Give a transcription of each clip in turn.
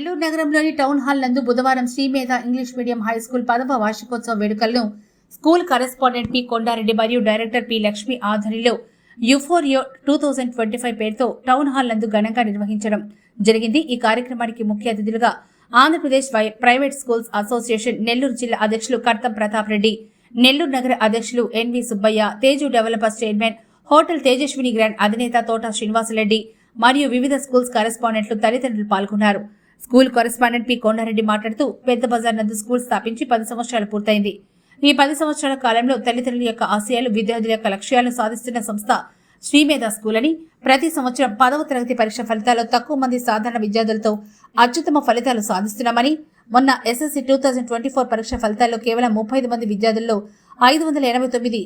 నెల్లూరు నగరంలోని town hall నందు బుధవారం Srimedha English medium high school పదవ వార్షికోత్సవ వేడుకలను స్కూల్ కరెస్పాండెంట్ పి. కొండారెడ్డి మరియు డైరెక్టర్ పి. లక్ష్మి ఆధ్వర్యంలో Euphoria two thousand twenty five పేరుతో టౌన్ హాల్ నందు ఘనంగా నిర్వహించడం జరిగింది. ఈ కార్యక్రమానికి ముఖ్య అతిథులుగా ఆంధ్రప్రదేశ్ వై- ప్రైవేట్ స్కూల్స్ అసోసియేషన్ నెల్లూరు జిల్లా అధ్యక్షులు కర్తం ప్రతాప్ రెడ్డి నెల్లూరు నగర అధ్యక్షులు NV Subbaiah Teju developers chairman hotel Tejaswini grand అధినేత తోట శ్రీనివాసరెడ్డి మరియు వివిధ స్కూల్స్ కరెస్పాండెంట్లు తల్లిదండ్రులు పాల్గొన్నారు. స్కూల్ కరెస్పాండెంట్ పి కొండారెడ్డి మాట్లాడుతూ పెద్ద బజార్ నందు స్కూల్ స్థాపించి పది సంవత్సరాలు పూర్తయింది. ఈ పది సంవత్సరాల కాలంలో తల్లిదండ్రుల యొక్క ఆశయాలు విద్యార్థుల యొక్క లక్ష్యాలను సాధిస్తున్న సంస్థ శ్రీమేధ స్కూల్ అని ప్రతి సంవత్సరం పదవ తరగతి పరీక్ష ఫలితాల్లో తక్కువ మంది సాధారణ విద్యార్థులతో అత్యుత్తమ ఫలితాలు సాధిస్తున్నామని మొన్న SSC two thousand twenty four పరీక్ష ఫలితాల్లో కేవలం ముప్పై ఐదు మంది విద్యార్థుల్లో ఐదు వందల ఎనభై తొమ్మిది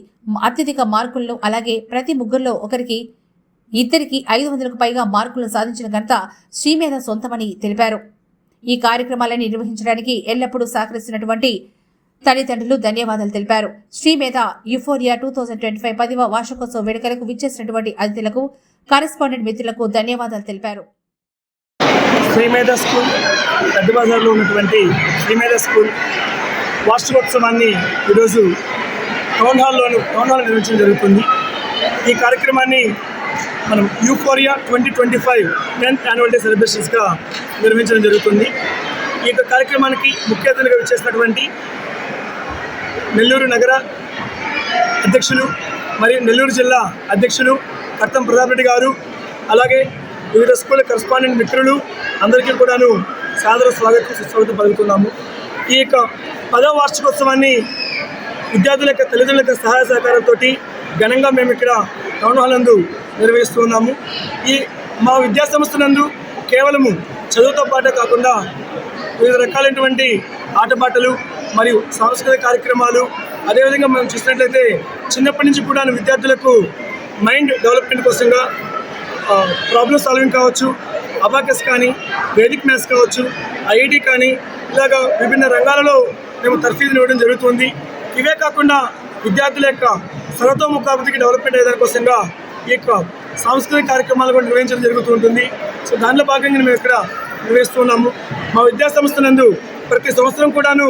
అత్యధిక మార్కులను అలాగే ప్రతి ముగ్గురులో ఒకరికి ఇద్దరికి ఐదు వందలకు పైగా మార్కులను సాధించిన ఘనత శ్రీమేధ సొంతమని తెలిపారు. ఈ కార్యక్రమాలను నిర్వహించడానికి ఎల్లప్పుడూ సహకరిస్తున్నటువంటి తల్లిదండ్రులు ధన్యవాదాలు తెలిపారు. Srimedha Euphoria two thousand twenty five పదివ వార్షికోత్సవ వేడుకలకు విచ్చేసినటువంటి అతిథులకు కరెస్పాండెంట్ మిత్రులకు ధన్యవాదాలు తెలిపారు. శ్రీమేధ స్కూల్ పెద్ద బజార్లో ఉన్నటువంటి శ్రీమేధ స్కూల్ వార్షికోత్సవాన్ని ఈరోజు టౌన్ హాల్లోను టౌన్ హాల్ నిర్వహించడం జరుగుతుంది. ఈ కార్యక్రమాన్ని మనం Euphoria twenty twenty five tenth annual day సెలబ్రేషన్స్గా నిర్వహించడం జరుగుతుంది. ఈ యొక్క కార్యక్రమానికి ముఖ్య అతిథిగా వచ్చేసినటువంటి నెల్లూరు నగర అధ్యక్షులు మరియు నెల్లూరు జిల్లా అధ్యక్షులు కర్తం ప్రతాప్ రెడ్డి గారు అలాగే వివిధ స్కూల్ కరస్పాండెంట్ మిత్రులు అందరికీ కూడాను సాదర స్వాగతం సుస్వాగతం పలుకుతున్నాము. ఈ యొక్క పదవ వార్షికోత్సవాన్ని విద్యార్థుల యొక్క తల్లిదండ్రుల యొక్క సహాయ సహకారంతో ఘనంగా మేము ఇక్కడ టౌన్ హాల్ నందు నిర్వహిస్తున్నాము. ఈ మా విద్యాసంస్థ నందు కేవలము చదువుతో పాటే కాకుండా వివిధ రకాలైనటువంటి ఆటపాటలు మరియు సాంస్కృతిక కార్యక్రమాలు అదేవిధంగా మనం చూసినట్లయితే చిన్నప్పటి నుంచి కూడా విద్యార్థులకు మైండ్ డెవలప్మెంట్ కోసంగా ప్రాబ్లమ్ సాల్వింగ్ కావచ్చు అబాకస్ కానీ వేదిక్ మ్యాథ్స్ కావచ్చు ఐఐటి కానీ ఇలాగా విభిన్న రంగాలలో మేము తర్ఫీదులు ఇవ్వడం జరుగుతుంది. ఇవే కాకుండా విద్యార్థుల యొక్క సర్వతోముఖాభివృద్ధికి డెవలప్మెంట్ అయ్యే దానికోసంగా ఈ యొక్క సాంస్కృతిక కార్యక్రమాలు కూడా నిర్వహించడం జరుగుతూ ఉంటుంది. సో దానిలో భాగంగా మేము ఇక్కడ నిర్వహిస్తున్నాము మా విద్యాసంస్థ నందు ప్రతి సంవత్సరం కూడాను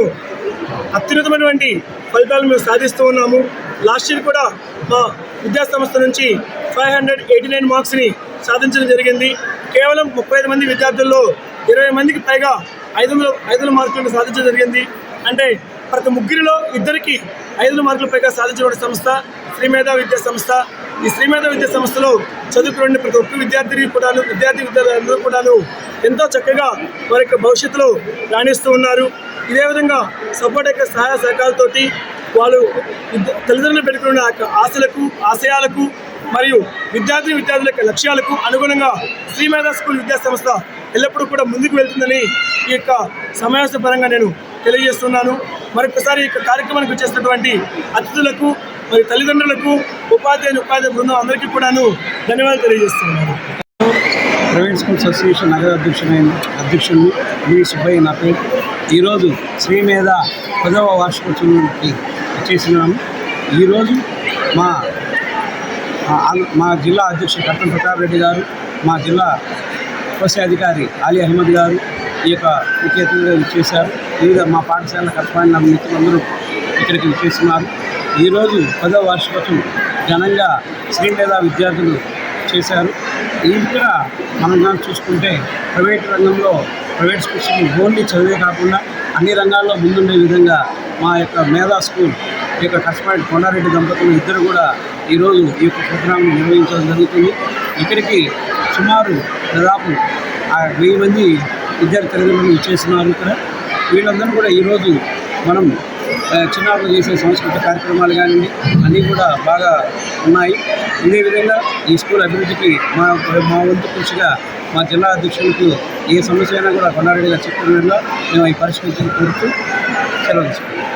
అత్యున్నతమైనటువంటి ఫలితాలు మేము సాధిస్తూ ఉన్నాము. లాస్ట్ ఇయర్ కూడా మా విద్యా సంస్థ నుంచి ఫైవ్ హండ్రెడ్ ఎయిటీ నైన్ మార్క్స్ని సాధించడం జరిగింది. కేవలం ముప్పై ఐదు మంది విద్యార్థుల్లో ఇరవై మందికి పైగా ఐదు వందల ఐదు వందల మార్కులను సాధించడం జరిగింది. అంటే ప్రతి ముగ్గురిలో ఇద్దరికి ఐదు మార్కుల పైగా సాధించిన సంస్థ శ్రీమేధ విద్యా సంస్థ. ఈ శ్రీమేధ విద్యా సంస్థలో చదువుకునే ప్రతి ఒక్క విద్యార్థిని కూడాను విద్యార్థి విద్యార్థులందరూ కూడాను ఎంతో చక్కగా వారి యొక్క భవిష్యత్తులో రాణిస్తూ ఉన్నారు. ఇదే విధంగా సపోర్ట్ యొక్క సహాయ సహకారాలతోటి వాళ్ళు తల్లిదండ్రులు పెట్టుకున్న ఆశలకు ఆశయాలకు మరియు విద్యార్థి విద్యార్థుల యొక్క లక్ష్యాలకు అనుగుణంగా శ్రీమేధ స్కూల్ విద్యా సంస్థ ఎల్లప్పుడూ కూడా ముందుకు వెళ్తుందని ఈ యొక్క సమావేశ పరంగా నేను తెలియజేస్తున్నాను. మరొకసారి ఈ యొక్క కార్యక్రమానికి వచ్చేసినటువంటి అతిథులకు మరి తల్లిదండ్రులకు ఉపాధ్యాయులు ఉపాధ్యాయ బృందం అందరికీ కూడాను ధన్యవాదాలు తెలియజేస్తున్నాను. ప్రైవేట్ స్కూల్స్ అసోసియేషన్ నగర అధ్యక్షుడైన అధ్యక్షుడిని మీ సుబ్బయ్య నా పేరు. ఈరోజు శ్రీ మీద పదవ వార్షికోత్సవానికి చేసినాము ఈరోజు మా మా జిల్లా అధ్యక్షుడు కట్టం ప్రతాప్ రెడ్డి గారు మా జిల్లా కోశాధికారి అలీ అహ్మద్ గారు ఈ యొక్క ముఖ్య అతిథిగా చేశారు. వివిధ మా పాఠశాల కష్టపడిన మిత్రులందరూ ఇక్కడికి చేస్తున్నారు ఈరోజు పదవ వార్షికోత్సవం ఘనంగా శ్రీమేధ విద్యార్థులు చేశారు. ఇంకా మనం కానీ చూసుకుంటే ప్రైవేట్ రంగంలో ప్రైవేట్ స్కూల్స్కి ఓన్లీ చదివే కాకుండా అన్ని రంగాల్లో ముందుండే విధంగా మా యొక్క మేధా స్కూల్ ఈ యొక్క కష్టపడి కొండారెడ్డి దంపతులు ఇద్దరు కూడా ఈరోజు ఈ యొక్క ప్రోగ్రాంను నిర్వహించడం జరుగుతుంది. ఇక్కడికి సుమారు దాదాపు వెయ్యి మంది విద్యార్థి తల్లిదండ్రులు ఇచ్చేస్తున్నారు ఇక్కడ. వీళ్ళందరూ కూడా ఈరోజు మనం చిన్నారులు చేసే సాంస్కృతిక కార్యక్రమాలు కానివ్వండి అన్నీ కూడా బాగా ఉన్నాయి. ఇదే విధంగా ఈ స్కూల్ అభివృద్ధికి మా మా వంతు కృషిగా మా జిల్లా అధ్యక్షులకు ఏ సమస్య అయినా కూడా కొండారెడ్డిగా చెప్పిన మేము ఈ పరిష్కరించిన కోరుతూ సెలవు తీసుకుంటాం